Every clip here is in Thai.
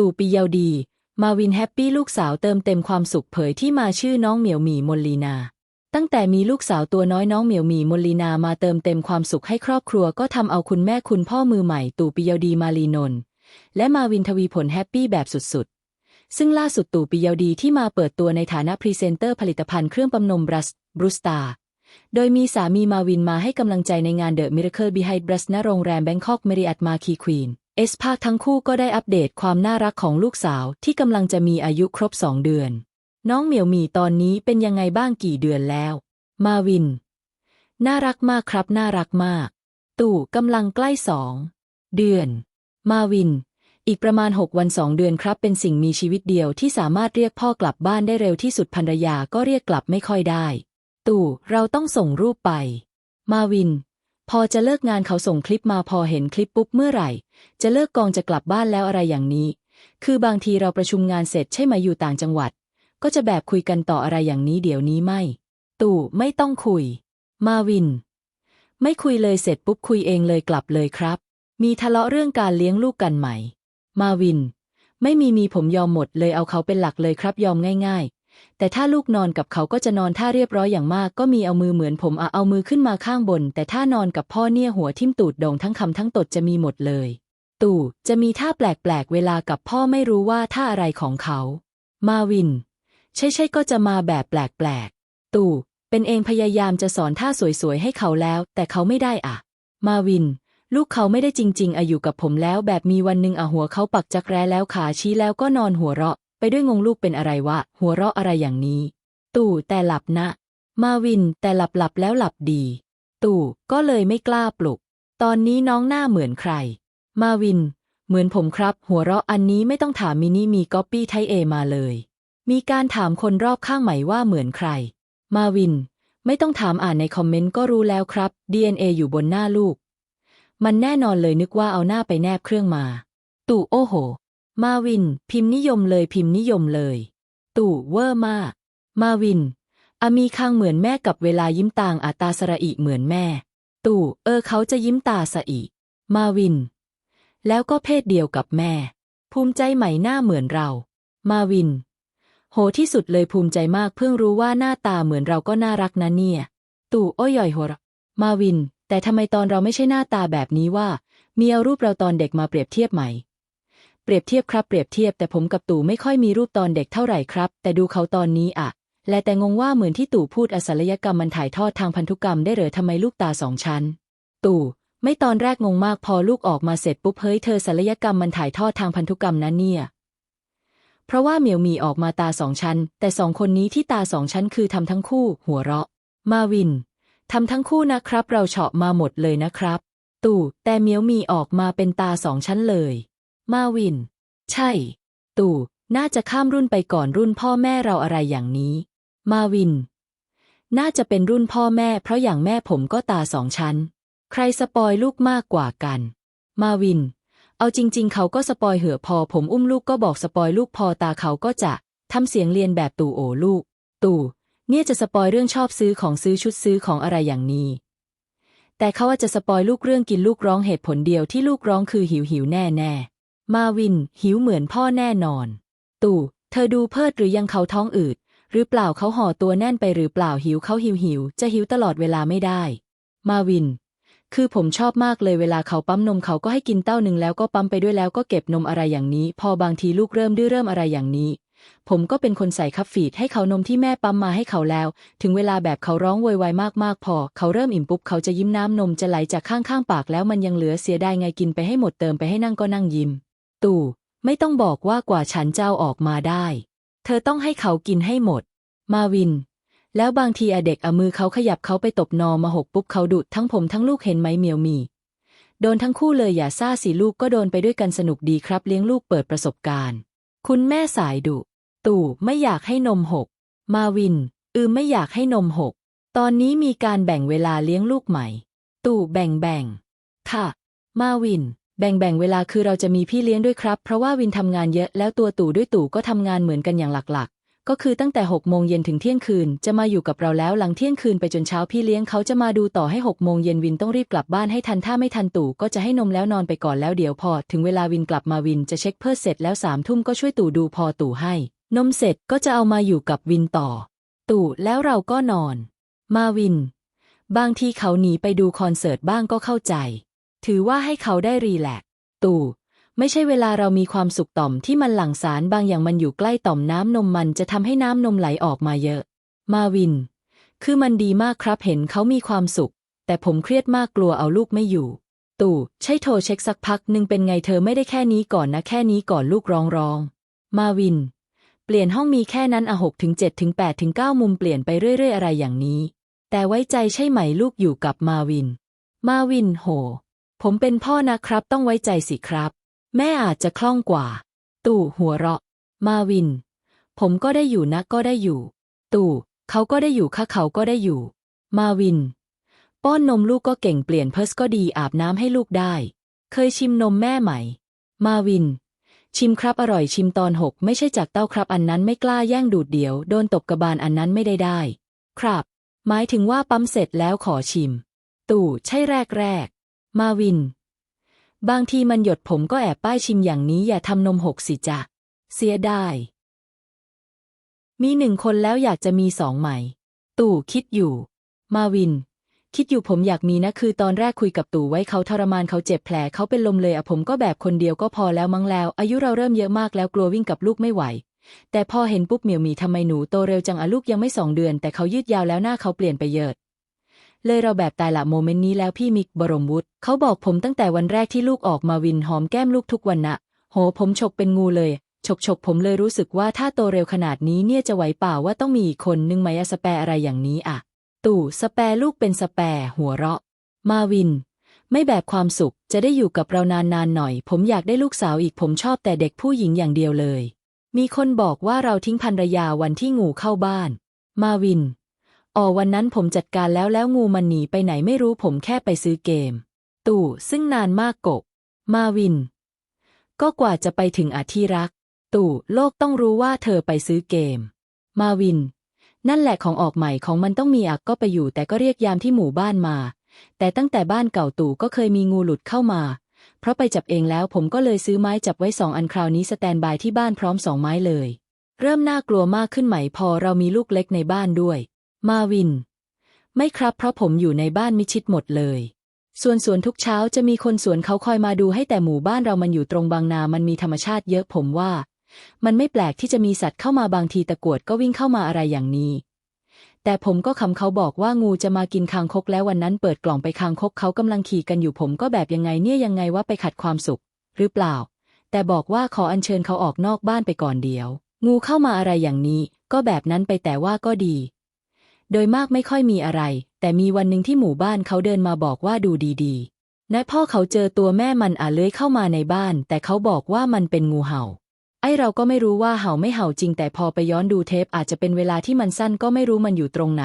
ตู่ปิยาวดี มาวินแฮปปี้ลูกสาวเติมเต็มความสุขเผยที่มาชื่อน้องเหมียวหมีมนลีนา ตั้งแต่มีลูกสาวตัวน้อยน้องเหมียวหมีมนลีนามาเติมเต็มความสุขให้ครอบครัวก็ทำเอาคุณแม่คุณพ่อมือใหม่ตู่ปิยาวดีมาลีนนท์และมาวินทวีผลแฮปปี้แบบสุดๆ ซึ่งล่าสุดตู่ปิยาวดีที่มาเปิดตัวในฐานะพรีเซนเตอร์ผลิตภัณฑ์เครื่องปั๊มนมบรัสบรูสตาโดยมีสามีมาวินมาให้กำลังใจในงาน The Miracle Behind Bras ณโรงแรมแบงคอกเมริอัตมาคีควีน เอสภาคทั้งคู่ก็ได้อัปเดตความน่ารักของลูกสาวที่กำลังจะมีอายุครบสองเดือน น้องเหมียวหมีตอนนี้เป็นยังไงบ้างกี่เดือนแล้ว มาวิน น่ารักมากครับน่ารักมาก ตู่กำลังใกล้สองเดือน มาวิน อีกประมาณหกวันสองเดือนครับ เป็นสิ่งมีชีวิตเดียวที่สามารถเรียกพ่อกลับบ้านได้เร็วที่สุดภรรยาก็เรียกกลับไม่ค่อยได้ ตู่เราต้องส่งรูปไป มาวิน พอจะเลิกงานเขาส่งคลิปมาพอเห็นคลิปปุ๊บเมื่อไหร่ จะเลิกกองจะกลับบ้านแล้วอะไรอย่างนี้ คือบางทีเราประชุมงานเสร็จใช่ไหมอยู่ต่างจังหวัด ก็จะแบบคุยกันต่ออะไรอย่างนี้เดี๋ยวนี้ไม่ ตู่ไม่ต้องคุย มาวิน ไม่คุยเลยเสร็จปุ๊บคุยเองเลยกลับเลยครับ มีทะเลาะเรื่องการเลี้ยงลูกกันไหม มาวิน ไม่มีมีผมยอมหมดเลยเอาเขาเป็นหลักเลยครับยอมง่าย ๆ แต่ถ้าลูกนอนกับเขาก็จะนอนท่าเรียบร้อยอย่างมาก ก็มีเอามือเหมือนผมอะเอามือขึ้นมาข้างบน แต่ถ้านอนกับพ่อเนี่ยหัวทิ่มตูดโด่งทั้งคำทั้งตดจะมีหมดเลย ตู่จะมีท่าแปลกๆเวลากับพ่อไม่รู้ว่าท่าอะไรของเขา มาวิน ใช่ๆก็จะมาแบบแปลกๆตู่เป็นเองพยายามจะสอนท่าสวยๆให้เขาแล้ว แต่เขาไม่ได้อะ มาวินลูกเขาไม่ได้จริง ๆอะอยู่กับผมแล้วแบบมีวันหนึ่งอะหัวเขาปักจักแร้แล้วขาชี้แล้วก็นอนหัวเราะ ด้วยงงลูกเป็นอะไรวะ หัวเราะอะไรอย่างนี้ ตู่แต่หลับนะ มาวินแต่หลับหลับแล้วหลับดี ตู่ก็เลยไม่กล้าปลุก ตอนนี้น้องหน้าเหมือนใคร มาวิน เหมือนผมครับ หัวเราะอันนี้ไม่ต้องถามมินิมีก๊อปปี้ไทเอมาเลย มีการถามคนรอบข้างไหมว่าเหมือนใคร มาวิน ไม่ต้องถามอ่านในคอมเมนต์ก็รู้แล้วครับ DNA อยู่บนหน้าลูก มันแน่นอนเลยนึกว่าเอาหน้าไปแนบเครื่องมา ตู่โอ้โห มาวิน พิมพ์นิยมเลยพิมพ์นิยมเลย ตู่เวอร์มาก มาวิน อามีคางเหมือนแม่กับเวลายิ้มต่างอาตาสระอิเหมือนแม่ ตู่ เออเขาจะยิ้มตาสะอิมาวิน แล้วก็เพศเดียวกับแม่ ภูมิใจไหมหน้าเหมือนเรา มาวิน โหที่สุดเลยภูมิใจมากเพิ่งรู้ว่าหน้าตาเหมือนเราก็น่ารักนะเนี่ย ตู่โอ้ยย่อยหัวมาวิน แต่ทำไมตอนเราไม่ใช่หน้าตาแบบนี้ว่า มีเอารูปเราตอนเด็กมาเปรียบเทียบไหม เปรียบเทียบครับเปรียบเทียบแต่ผมกับตู่ไม่ค่อยมีรูปตอนเด็กเท่าไหร่ครับ แต่ดูเขาตอนนี้อะและแต่งงว่าเหมือนที่ตู่พูดอศัลยกรรมมันถ่ายทอดทางพันธุกรรมได้เหรอทำไมลูกตาสองชั้น ตู่ ไม่ตอนแรกงงมากพอลูกออกมาเสร็จปุ๊บเฮ้ยเธอศัลยกรรมมันถ่ายทอดทางพันธุกรรมนั้นเนี่ย เพราะว่าเหมียวมีออกมาตาสองชั้น แต่สองคนนี้ที่ตาสองชั้นคือทำทั้งคู่ หัวเราะ มาวินทำทั้งคู่นะครับ เราเฉาะมาหมดเลยนะครับ ตู่ แต่เหมียวมีออกมาเป็นตาสองชั้นเลย มาวิน ใช่ ตู่ น่าจะข้ามรุ่นไปก่อนรุ่นพ่อแม่เราอะไรอย่างนี้ มาวิน น่าจะเป็นรุ่นพ่อแม่ เพราะอย่างแม่ผมก็ตาสองชั้น ใครสปอยลูกมากกว่ากัน มาวิน เอาจริง ๆ เขาก็สปอยเหอพอผมอุ้มลูกก็บอกสปอยลูกพอตาเขาก็จะทำเสียงเรียนแบบตู่โอลูก ตู่ เนี่ยจะสปอยเรื่องชอบซื้อของซื้อชุดซื้อของอะไรอย่างนี้แต่เขาอาจจะสปอยลูกเรื่องกินลูกร้องเหตุผลเดียวที่ลูกร้องคือหิวหิวแน่แน่ มาวิน หิวเหมือนพ่อแน่นอน ตู่ เธอดูเพิดหรือยังเขาท้องอืด หรือเปล่าเขาห่อตัวแน่นไปหรือเปล่าหิวเขาหิวหิว จะหิวตลอดเวลาไม่ได้ มาวิน คือผมชอบมากเลยเวลาเขาปั๊มนมเขาก็ให้กินเต้าหนึ่งแล้วก็ปั๊มไปด้วยแล้วก็เก็บนมอะไรอย่างนี้ พอบางทีลูกเริ่มดื้อเริ่มอะไรอย่างนี้ ผมก็เป็นคนใส่คับฟีดให้เขานมที่แม่ปั๊มมาให้เขาแล้ว ถึงเวลาแบบเขาร้องโวยวายมากๆ พอ เขาเริ่มอิ่มปุ๊บเขาจะยิ้มน้ำนมจะไหลจากข้างๆปากแล้วมันยังเหลือเสียดายไงกินไปให้หมดเติมไปให้นั่งก็นั่งยิ้ม ตู่ไม่ต้องบอกว่ากว่าฉันเจ้าออกมาได้ เธอต้องให้เขากินให้หมด มาวิน แล้วบางทีอะเด็กเอามือเขาขยับเขาไปตบนอมาหกปุ๊บเขาดุดทั้งผมทั้งลูกเห็นไหมเมียวมี โดนทั้งคู่เลยอย่าซ่าสิลูกก็โดนไปด้วยกันสนุกดีครับ เลี้ยงลูกเปิดประสบการณ์ คุณแม่สายดุ ตู่ไม่อยากให้นมหก มาวิน อืมไม่อยากให้นมหก ตอนนี้มีการแบ่งเวลาเลี้ยงลูกใหม่ ตู่แบ่งแบ่งค่ะ มาวิน แบ่งแบ่งเวลาคือเราจะมีพี่เลี้ยงด้วยครับ เพราะว่าวินทำงานเยอะแล้วตัวตู่ด้วยตู่ก็ทำงานเหมือนกันอย่างหลักๆ ก็คือตั้งแต่หกโมงเย็นถึงเที่ยงคืน จะมาอยู่กับเราแล้วหลังเที่ยงคืนไปจนเช้าพี่เลี้ยงเขาจะมาดูต่อให้หกโมงเย็นวินต้องรีบกลับบ้านให้ทันถ้าไม่ทันตู่ก็จะให้นมแล้วนอนไปก่อนแล้วเดี๋ยวพอ ถึงเวลาวินกลับมาวินจะเช็คเพิร์เสร็จแล้วสามทุ่มก็ช่วยตู่ดูพอตู่ให้ นมเสร็จก็จะเอามาอยู่กับวินต่อ ตู่แล้วเราก็นอน มาวิน บางทีเขาหนีไปดูคอนเสิร์ตบ้างก็เข้าใจ ถือว่าให้เขาได้รีแลกตู่ไม่ใช่เวลาเรามีความสุขต่อมที่มันหลั่งสารบางอย่างมันอยู่ใกล้ต่อมน้ำนมมันจะทำให้น้ำนมไหลออกมาเยอะ มาวิน คือมันดีมากครับเห็นเขามีความสุข แต่ผมเครียดมากกลัวเอาลูกไม่อยู่ ตู่ใช่โทรเช็คสักพักหนึ่งเป็นไงเธอไม่ได้แค่นี้ก่อนนะแค่นี้ก่อนลูกร้องร้อง มาวิน เปลี่ยนห้องมีแค่นั้นอะหกถึงเจ็ดถึงแปดถึงเก้ามุมเปลี่ยนไปเรื่อยๆ อะไรอย่างนี้ แต่ไว้ใจใช่ไหมลูกอยู่กับมาวิน มาวินโห ผมเป็นพ่อนะครับต้องไว้ใจสิครับ แม่อาจจะคล่องกว่า ตู่หัวเราะ มาวิน ผมก็ได้อยู่นะก็ได้อยู่ ตู่ เขาก็ได้อยู่ค่ะเขาก็ได้อยู่ มาวิน ป้อนนมลูกก็เก่งเปลี่ยนเพิร์สก็ดีอาบน้ำให้ลูกได้ เคยชิมนมแม่ไหม มาวิน ชิมครับอร่อยชิมตอนหกไม่ใช่จากเต้าครับอันนั้นไม่กล้าแย่งดูดเดียวโดนตบกระบาลอันนั้นไม่ได้ได้ ครับ หมายถึงว่าปั๊มเสร็จแล้วขอชิม ตู่ใช่แรกแรก มาวิน บางทีมันหยดผมก็แอบป้ายชิมอย่างนี้อย่าทำนมหกสิจะเสียได้ มีหนึ่งคนแล้วอยากจะมีสองไหม ตู่คิดอยู่ มาวิน คิดอยู่ผมอยากมีนะคือตอนแรกคุยกับตู่ไว้เขาทรมานเขาเจ็บแผลเขาเป็นลมเลยอะผมก็แบบคนเดียวก็พอแล้วมั้งแล้ว อายุเราเริ่มเยอะมากแล้วกลัววิ่งกับลูกไม่ไหวแต่พอเห็นปุ๊บเหมียวมีทำไมหนูโตเร็วจังอะลูกยังไม่สองเดือน แต่เขายืดยาวแล้วหน้าเขาเปลี่ยนไปเยอะ เลยเราแบบตายละโมเมนต์นี้แล้วพี่มิกบรมวุฒิเขาบอกผมตั้งแต่วันแรกที่ลูกออกมาวินหอมแก้มลูกทุกวันนะโหผมฉกเป็นงูเลยฉกฉกผมเลยรู้สึกว่าถ้าโตเร็วขนาดนี้เนี่ยจะไหวเปล่าว่าต้องมีอีกคนนึงไหมอะสแปรอะไรอย่างนี้อะตู่สแปรลูกเป็นสแปรหัวเราะ มาวิน ไม่แบบความสุขจะได้อยู่กับเรานานๆหน่อย ผมอยากได้ลูกสาวอีกผมชอบแต่เด็กผู้หญิงอย่างเดียวเลย มีคนบอกว่าเราทิ้งภรรยาวันที่งูเข้าบ้าน มาวิน อ๋อวันนั้นผมจัดการแล้วแล้วงูมันหนีไปไหนไม่รู้ผมแค่ไปซื้อเกม ตู่ซึ่งนานมากกบ มาวิน ก็กว่าจะไปถึงอาที่รัก ตู่โลกต้องรู้ว่าเธอไปซื้อเกม มาวิน นั่นแหละของออกใหม่ของมันต้องมีอักก็ไปอยู่ แต่ก็เรียกยามที่หมู่บ้านมา แต่ตั้งแต่บ้านเก่าตู่ก็เคยมีงูหลุดเข้ามา เพราะไปจับเองแล้วผมก็เลยซื้อไม้จับไว้สองอันคราวนี้สแตนบายที่บ้านพร้อมสองไม้เลย เริ่มน่ากลัวมากขึ้นไหมพอเรามีลูกเล็กในบ้านด้วย มาวิน ไม่ครับเพราะผมอยู่ในบ้านมิชิดหมดเลยส่วนสวนทุกเช้าจะมีคนสวนเขาคอยมาดูให้แต่หมู่บ้านเรามันอยู่ตรงบางนา มันมีธรรมชาติเยอะผมว่า มันไม่แปลกที่จะมีสัตว์เข้ามาบางทีตะกวดก็วิ่งเข้ามาอะไรอย่างนี้ แต่ผมก็คำเขาบอกว่างูจะมากินคางคกแล้ววันนั้นเปิดกล่องไปคางคกเขากำลังขี่กันอยู่ผมก็แบบยังไงเนี่ยยังไงว่าไปขัดความสุข หรือเปล่า แต่บอกว่าขออัญเชิญเขาออกนอกบ้านไปก่อนเดียว งูเข้ามาอะไรอย่างนี้ ก็แบบนั้นไปแต่ว่าก็ดี โดยมากไม่ค่อยมีอะไร แต่มีวันหนึ่งที่หมู่บ้านเขาเดินมาบอกว่าดูดีๆนายพ่อเขาเจอตัวแม่มันอะเลื้อยเข้ามาในบ้าน แต่เขาบอกว่ามันเป็นงูเห่า ไอเราก็ไม่รู้ว่าเห่าไม่เห่าจริง แต่พอไปย้อนดูเทปอาจจะเป็นเวลาที่มันสั้นก็ไม่รู้มันอยู่ตรงไหน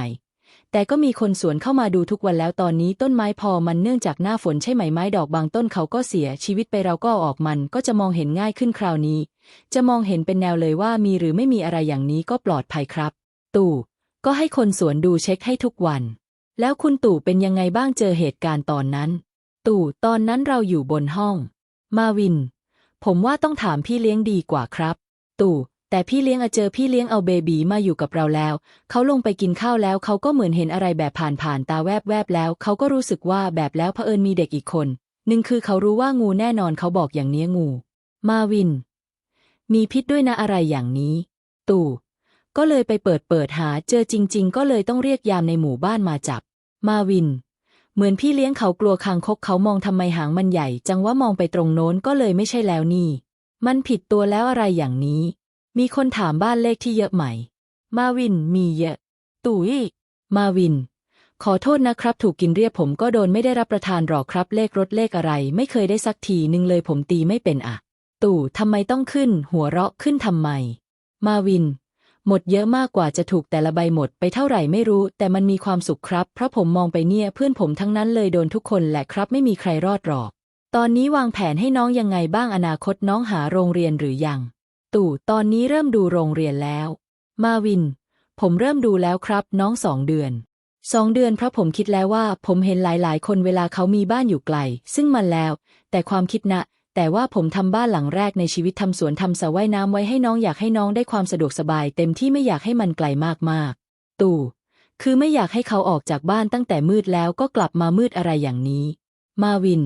แต่ก็มีคนสวนเข้ามาดูทุกวันแล้วตอนนี้ต้นไม้พอมันเนื่องจากหน้าฝนใช่ไหมไม้ดอกบางต้นเขาก็เสียชีวิตไปเราก็ออกมันก็จะมองเห็นง่ายขึ้นคราวนี้ จะมองเห็นเป็นแนวเลยว่ามีหรือไม่มีอะไรอย่างนี้ก็ปลอดภัยครับ ตู่ ก็ให้คนสวนดูเช็คให้ทุกวัน แล้วคุณตู่เป็นยังไงบ้างเจอเหตุการณ์ตอนนั้น ตู่ตอนนั้นเราอยู่บนห้อง มาวิน ผมว่าต้องถามพี่เลี้ยงดีกว่าครับ ตู่ แต่พี่เลี้ยงอะเจอพี่เลี้ยงเอาเบบีมาอยู่กับเราแล้ว เขาลงไปกินข้าวแล้ว เขาก็เหมือนเห็นอะไรแบบผ่านผ่านๆตาแวบแวบๆแล้ว เขาก็รู้สึกว่าแบบแล้วเผอิญมีเด็กอีกคนหนึ่งคือเขารู้ว่างูแน่นอนเขาบอกอย่างเนี้ยงู มาวิน มีพิษด้วยนะอะไรอย่างนี้ ตู่ ก็เลยไปเปิดเปิดหาเจอจริง ๆ ก็เลยต้องเรียกยามในหมู่บ้านมาจับ มาวิน เหมือนพี่เลี้ยงเขากลัวคางคกเขามองทำไมหางมันใหญ่ จังว่ามองไปตรงโน้นก็เลยไม่ใช่แล้วนี่ มันผิดตัวแล้วอะไรอย่างนี้ มีคนถามบ้านเลขที่เยอะไหม มาวินมีเยอะ ตุ๋ย มาวิน ขอโทษนะครับ ถูกกินเรียบผมก็โดนไม่ได้รับประทานหรอกครับ เลขรถเลขอะไร ไม่เคยได้สักทีนึงเลยผมตีไม่เป็นอะตู่ทำไมต้องขึ้น หัวเราะขึ้นทำไม มาวิน หมดเยอะมากกว่าจะถูกแต่ละใบหมดไปเท่าไหร่ไม่รู้ แต่มันมีความสุขครับ เพราะผมมองไปเนี่ยเพื่อนผมทั้งนั้นเลยโดนทุกคนแหละครับไม่มีใครรอดหรอก ตอนนี้วางแผนให้น้องยังไงบ้างอนาคตน้องหาโรงเรียนหรือยัง ตู่ตอนนี้เริ่มดูโรงเรียนแล้ว มาวิน ผมเริ่มดูแล้วครับ น้องสองเดือนสองเดือนเพราะผมคิดแล้วว่าผมเห็นหลายๆ คนเวลาเขามีบ้านอยู่ไกล ซึ่งมันแล้ว แต่ความคิดนะ แต่ว่าผมทำบ้านหลังแรกในชีวิตทำสวนทำสระว่ายน้ำไว้ให้น้องอยากให้น้องได้ความสะดวกสบายเต็มที่ไม่อยากให้มันไกลมากๆ ตู่ คือไม่อยากให้เขาออกจากบ้านตั้งแต่มืดแล้วก็กลับมามืดอะไรอย่างนี้ มาวิน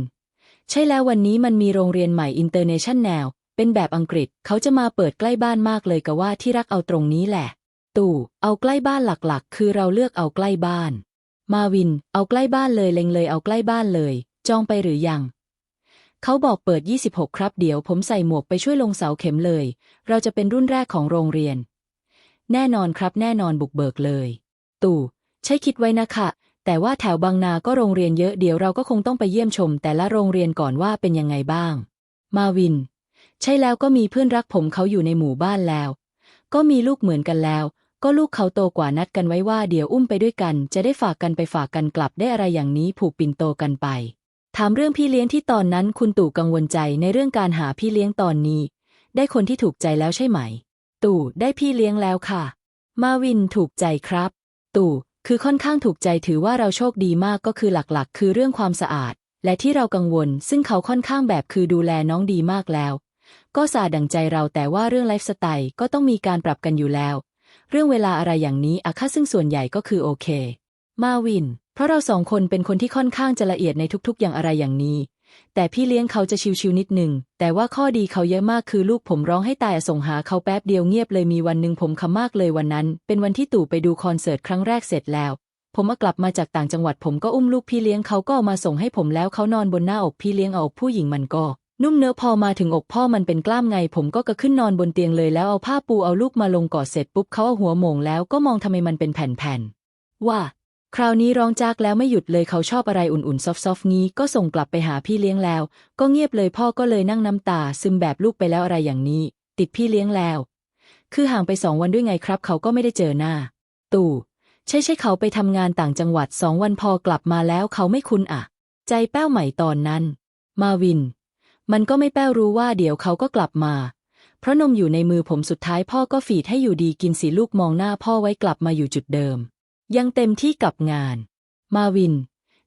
ใช่แล้ววันนี้มันมีโรงเรียนใหม่อินเตอร์เนชั่นแนลเป็นแบบอังกฤษเขาจะมาเปิดใกล้บ้านมากเลยกะว่าที่รักเอาตรงนี้แหละ ตู่ เอาใกล้บ้านหลักๆ คือเราเลือกเอาใกล้บ้าน มาวิน เอาใกล้บ้านเลยเล็งเลยเอาใกล้บ้านเลย จองไปหรือยัง เขาบอกเปิด 26 ครับเดี๋ยวผมใส่หมวกไปช่วยลงเสาเข็มเลย เราจะเป็นรุ่นแรกของโรงเรียน แน่นอนครับแน่นอนบุกเบิกเลย ตู่ ใช่คิดไว้นะคะ แต่ว่าแถวบางนาก็โรงเรียนเยอะเดี๋ยวเราก็คงต้องไปเยี่ยมชม แต่ละโรงเรียนก่อนว่าเป็นยังไงบ้าง มาวิน ใช่แล้วก็มีเพื่อนรักผมเขาอยู่ในหมู่บ้านแล้ว ก็มีลูกเหมือนกันแล้ว ก็ลูกเขาโตกว่านัดกันไว้ว่าเดี๋ยวอุ้มไปด้วยกัน จะได้ฝากกันไปฝากกันกลับได้อะไรอย่างนี้ผูกปิ่นโตกันไป ถามเรื่องพี่เลี้ยงที่ตอนนั้นคุณตู่กังวลใจในเรื่องการหาพี่เลี้ยงตอนนี้ ได้คนที่ถูกใจแล้วใช่ไหม ตู่ได้พี่เลี้ยงแล้วค่ะ มาวินถูกใจครับ ตู่คือค่อนข้างถูกใจถือว่าเราโชคดีมากก็คือหลักๆ คือเรื่องความสะอาด และที่เรากังวล ซึ่งเขาค่อนข้างแบบคือดูแลน้องดีมากแล้ว ก็สาดังใจเราแต่ว่าเรื่องไลฟ์สไตล์ก็ต้องมีการปรับกันอยู่แล้ว เรื่องเวลาอะไรอย่างนี้อะค่ะซึ่งส่วนใหญ่ก็คือโอเค มาวิน เพราะเราสองคนเป็นคนที่ค่อนข้างจะละเอียดในทุกๆ อย่างอะไรอย่างนี้ แต่พี่เลี้ยงเขาจะชิวๆนิดหนึ่ง แต่ว่าข้อดีเขาเยอะมากคือลูกผมร้องให้ตายส่งหาเขาแป๊บเดียวเงียบเลยมีวันหนึ่งผมคำมากเลยวันนั้น เป็นวันที่ตู่ไปดูคอนเสิร์ตครั้งแรกเสร็จแล้ว ผมกลับมาจากต่างจังหวัดผมก็อุ้มลูกพี่เลี้ยงเขาก็ามาส่งให้ผมแล้วเขานอนบนหน้าอกพี่เลี้ยงเอาอกผู้หญิงมันก็นุ่มเนื้อพอมาถึงอกพ่อมันเป็นกล้ามไง ผมก็กระขึ้นนอนบนเตียงเลยแล้วเอาผ้าปูเอาลูกมาลงกอดเสร็จปุ๊บเขาเอาหัวโมงแล้วก็มองทำไมมันเป็นแผ่นๆว่า คราวนี้ร้องจากแล้วไม่หยุดเลยเขาชอบอะไรอุ่นๆ ซอฟๆงี้ก็ส่งกลับไปหาพี่เลี้ยงแล้ว ก็เงียบเลยพ่อก็เลยนั่งน้ำตา ซึมแบบลูกไปแล้วอะไรอย่างนี้ ติดพี่เลี้ยงแล้ว คือห่างไปสองวันด้วยไงครับ เขาก็ไม่ได้เจอหน้า ตู่ ใช่ใช่เขาไปทำงานต่างจังหวัดสองวันพอกลับมาแล้วเขาไม่คุ้นอะ ใจแป้วใหม่ตอนนั้น มาวิน มันก็ไม่แป้วรู้ว่าเดี๋ยวเขาก็กลับมา เพราะนมอยู่ในมือผมสุดท้ายพ่อก็ฝีดให้อยู่ดีกินสีลูกมองหน้าพ่อไว้กลับมาอยู่จุดเดิม ยังเต็มที่กับงาน มาวิน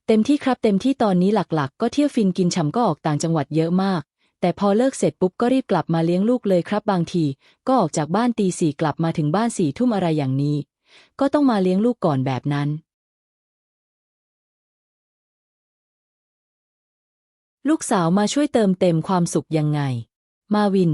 เต็มที่ครับเต็มที่ตอนนี้หลักๆ ก็เที่ยวฟินกินฉ่ำก็ออกต่างจังหวัดเยอะมาก แต่พอเลิกเสร็จปุ๊บก็รีบกลับมาเลี้ยงลูกเลยครับ บางที ก็ออกจากบ้านตีสี่กลับมาถึงบ้านสี่ทุ่มอะไรอย่างนี้ ก็ต้องมาเลี้ยงลูกก่อนแบบนั้น ลูกสาวมาช่วยเติมเต็มความสุขยังไง มาวิน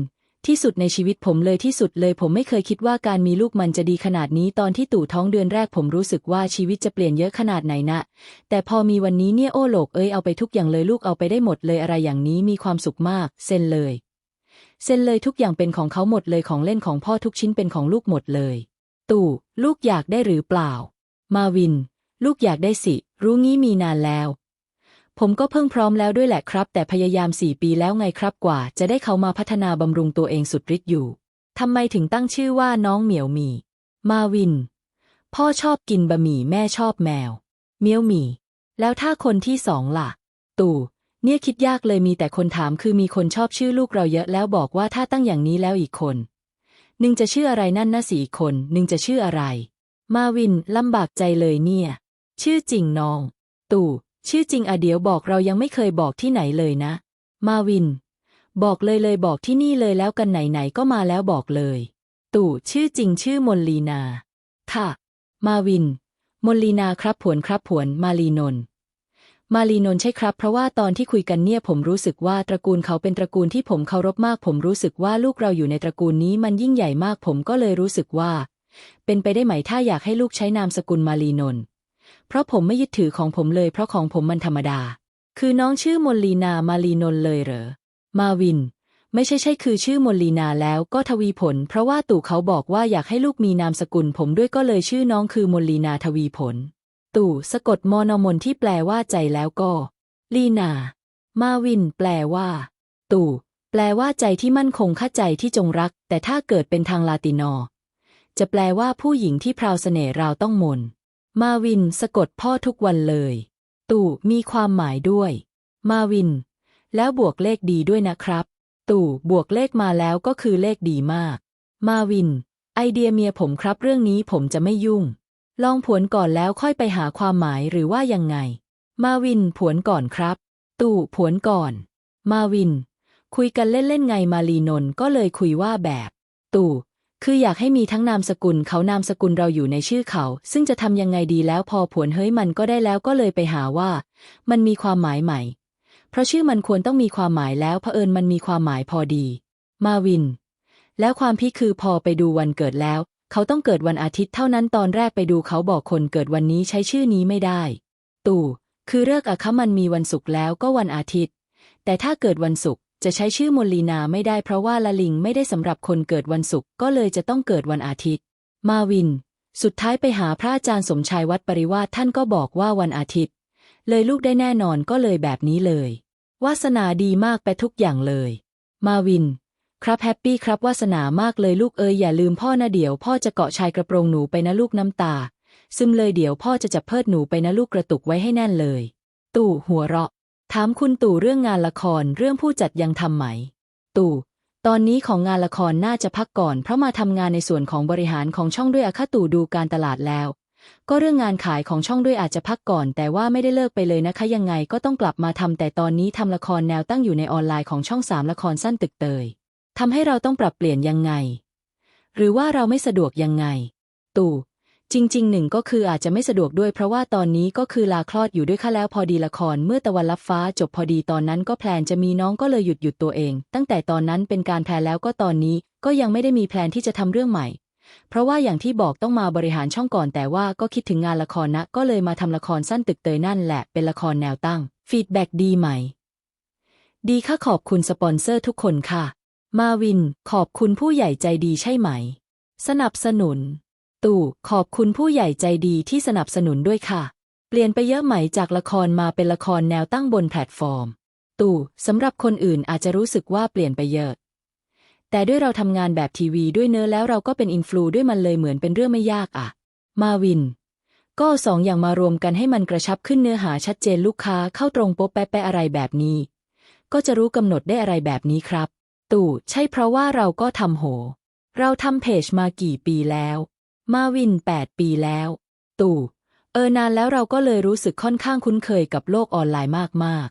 ที่สุดในชีวิตผมเลยที่สุดเลยผมไม่เคยคิดว่าการมีลูกมันจะดีขนาดนี้ตอนที่ตู่ท้องเดือนแรกผมรู้สึกว่าชีวิตจะเปลี่ยนเยอะขนาดไหนนะ แต่พอมีวันนี้เนี่ยโอ้โลกเอ้ยเอาไปทุกอย่างเลยลูกเอาไปได้หมดเลยอะไรอย่างนี้มีความสุขมากเซ็นเลย เซ็นเลยทุกอย่างเป็นของเขาหมดเลยของเล่นของพ่อทุกชิ้นเป็นของลูกหมดเลย ตู่ลูกอยากได้หรือเปล่า มาวิน ลูกอยากได้สิ รู้งี้มีนานแล้ว ผมก็เพิ่งพร้อมแล้วด้วยแหละครับ แต่พยายามสี่ปีแล้วไงครับกว่า จะได้เขามาพัฒนาบำรุงตัวเองสุดฤทธิ์อยู่ทำไมถึงตั้งชื่อว่าน้องเหมียวหมีมาวิน พ่อชอบกินบะหมี่แม่ชอบแมว เมียวหมี แล้วถ้าคนที่สองล่ะ ตู่เนี่ยคิดยากเลยมีแต่คนถามคือมีคนชอบชื่อลูกเราเยอะแล้วบอกว่าถ้าตั้งอย่างนี้แล้วอีกคนหนึ่งจะชื่ออะไรนั่นนะสี่คนหนึ่งจะชื่ออะไร มาวินลำบากใจเลยเนี่ย ชื่อจริงน้อง ตู่ ชื่อจริงอะเดี๋ยวบอกเรายังไม่เคยบอกที่ไหนเลยนะ มาวิน บอกเลยเลยบอกที่นี่เลยแล้วกันไหนๆก็มาแล้วบอกเลย ตู่ชื่อจริงชื่อมนลีนา ค่ะ มาวิน มนลีนาครับผวนครับผวนมาลีนน์มาลีนน์ใช่ครับ เพราะว่าตอนที่คุยกันเนี่ยผมรู้สึกว่าตระกูลเขาเป็นตระกูลที่ผมเคารพมาก ผมรู้สึกว่าลูกเราอยู่ในตระกูลนี้มันยิ่งใหญ่มากผมก็เลยรู้สึกว่า เป็นไปได้ไหมถ้าอยากให้ลูกใช้นามสกุลมาลีนนท์ เพราะผมไม่ยึดถือของผมเลยเพราะของผมมันธรรมดา คือน้องชื่อมลีนามาลีนนเลยเหรอ มาวิน ไม่ใช่ใช่คือชื่อมลีนาแล้วก็ทวีผล เพราะว่าตู่เขาบอกว่าอยากให้ลูกมีนามสกุล ผมด้วยก็เลยชื่อน้องคือมลีนาทวีผล ตู่สะกดมอนอมนที่แปลว่าใจแล้วก็ ลีนา มาวิน แปลว่า ตู่ แปลว่าใจที่มั่นคงค่าใจที่จงรัก แต่ถ้าเกิดเป็นทางลาตินอ จะแปลว่าผู้หญิงที่พราวเสน่ห์ราวต้องมน มาวินสะกดพ่อทุกวันเลย ตู่มีความหมายด้วย มาวิน แล้วบวกเลขดีด้วยนะครับ ตู่บวกเลขมาแล้วก็คือเลขดีมาก มาวิน ไอเดียเมียผมครับเรื่องนี้ผมจะไม่ยุ่ง ลองผวนก่อนแล้วค่อยไปหาความหมายหรือว่ายังไง มาวินผวนก่อนครับ ตู่ผวนก่อน มาวิน คุยกันเล่นๆไงมาลีนน์ก็เลยคุยว่าแบบ ตู่ คืออยากให้มีทั้งนามสกุลเขานามสกุลเราอยู่ในชื่อเขา ซึ่งจะทำยังไงดีแล้วพอผวนเฮ้ยมันก็ได้แล้วก็เลยไปหาว่า มันมีความหมายใหม่ เพราะชื่อมันควรต้องมีความหมายแล้วเผอิญมันมีความหมายพอดี มาวิน แล้วความพี่คือพอไปดูวันเกิดแล้ว เขาต้องเกิดวันอาทิตย์เท่านั้นตอนแรกไปดูเขาบอกคนเกิดวันนี้ใช้ชื่อนี้ไม่ได้ ตู่ คือเลิกอะคะมันมีวันศุกร์แล้วก็วันอาทิตย์ แต่ถ้าเกิดวันศุกร์ จะใช้ชื่อมลีนาไม่ได้เพราะว่าละลิงไม่ได้สำหรับคนเกิดวันศุกร์ก็เลยจะต้องเกิดวันอาทิตย์ มาวิน สุดท้ายไปหาพระอาจารย์สมชายวัดปริวาสท่านก็บอกว่าวันอาทิตย์ เลยลูกได้แน่นอนก็เลยแบบนี้เลยวาสนาดีมากไปทุกอย่างเลย มาวิน ครับแฮปปี้ครับวาสนามากเลยลูกเอยอย่าลืมพ่อนะเดี๋ยวพ่อจะเกาะชายกระโปรงหนูไปนะลูกน้ำตา ซึมเลยเดี๋ยวพ่อจะจับเพิดหนูไปนะลูกกระตุกไว้ให้แน่นเลย ตู่หัวเราะ ถามคุณตู่เรื่องงานละครเรื่องผู้จัดยังทำไหม ตู่ ตอนนี้ของงานละครน่าจะพักก่อน เพราะมาทำงานในส่วนของบริหารของช่องด้วยอะค่ะตู่ดูการตลาดแล้ว ก็เรื่องงานขายของช่องด้วยอาจจะพักก่อน แต่ว่าไม่ได้เลิกไปเลยนะคะ ยังไงก็ต้องกลับมาทำแต่ตอนนี้ทำละครแนวตั้งอยู่ในออนไลน์ของช่องสามละครสั้นตึกเตยทำให้เราต้องปรับเปลี่ยนยังไง หรือว่าเราไม่สะดวกยังไง ตู่ จริงๆหนึ่งก็คืออาจจะไม่สะดวกด้วยเพราะว่าตอนนี้ก็คือลาคลอดอยู่ด้วยค่ะแล้วพอดีละครเมื่อตะวันลับฟ้าจบพอดีตอนนั้นก็แพลนจะมีน้องก็เลยหยุดหยุดตัวเอง ตั้งแต่ตอนนั้นเป็นการแพลนแล้วก็ตอนนี้ก็ยังไม่ได้มีแพลนที่จะทำเรื่องใหม่ เพราะว่าอย่างที่บอกต้องมาบริหารช่องก่อนแต่ว่าก็คิดถึงงานละครนะ ก็เลยมาทำละครสั้นตึกเตยนั่นแหละเป็นละครแนวตั้งฟีดแบ็ดีไหมดีค่ะขอบคุณสปอนเซอร์ทุกคนค่ะ มาวิน ขอบคุณผู้ใหญ่ใจดีใช่ไหม สนับสนุน ตู่ขอบคุณผู้ใหญ่ใจดีที่สนับสนุนด้วยค่ะ เปลี่ยนไปเยอะไหมจากละครมาเป็นละครแนวตั้งบนแพลตฟอร์ม ตู่สำหรับคนอื่นอาจจะรู้สึกว่าเปลี่ยนไปเยอะ แต่ด้วยเราทำงานแบบทีวีด้วยเนื้อแล้วเราก็เป็นอินฟลูด้วยมันเลยเหมือนเป็นเรื่องไม่ยากอะมาวิน ก็สองอย่างมารวมกันให้มันกระชับขึ้นเนื้อหาชัดเจนลูกค้าเข้าตรงโป๊ะแป๊ะอะไรแบบนี้ ก็จะรู้กำหนดได้อะไรแบบนี้ครับ ตู่ใช่เพราะว่าเราก็ทำโห เราทำเพจมากี่ปีแล้ว มาวิน 8 ปีแล้ว ตู่ เออนานแล้วเราก็เลยรู้สึกค่อนข้างคุ้นเคยกับโลกออนไลน์มาก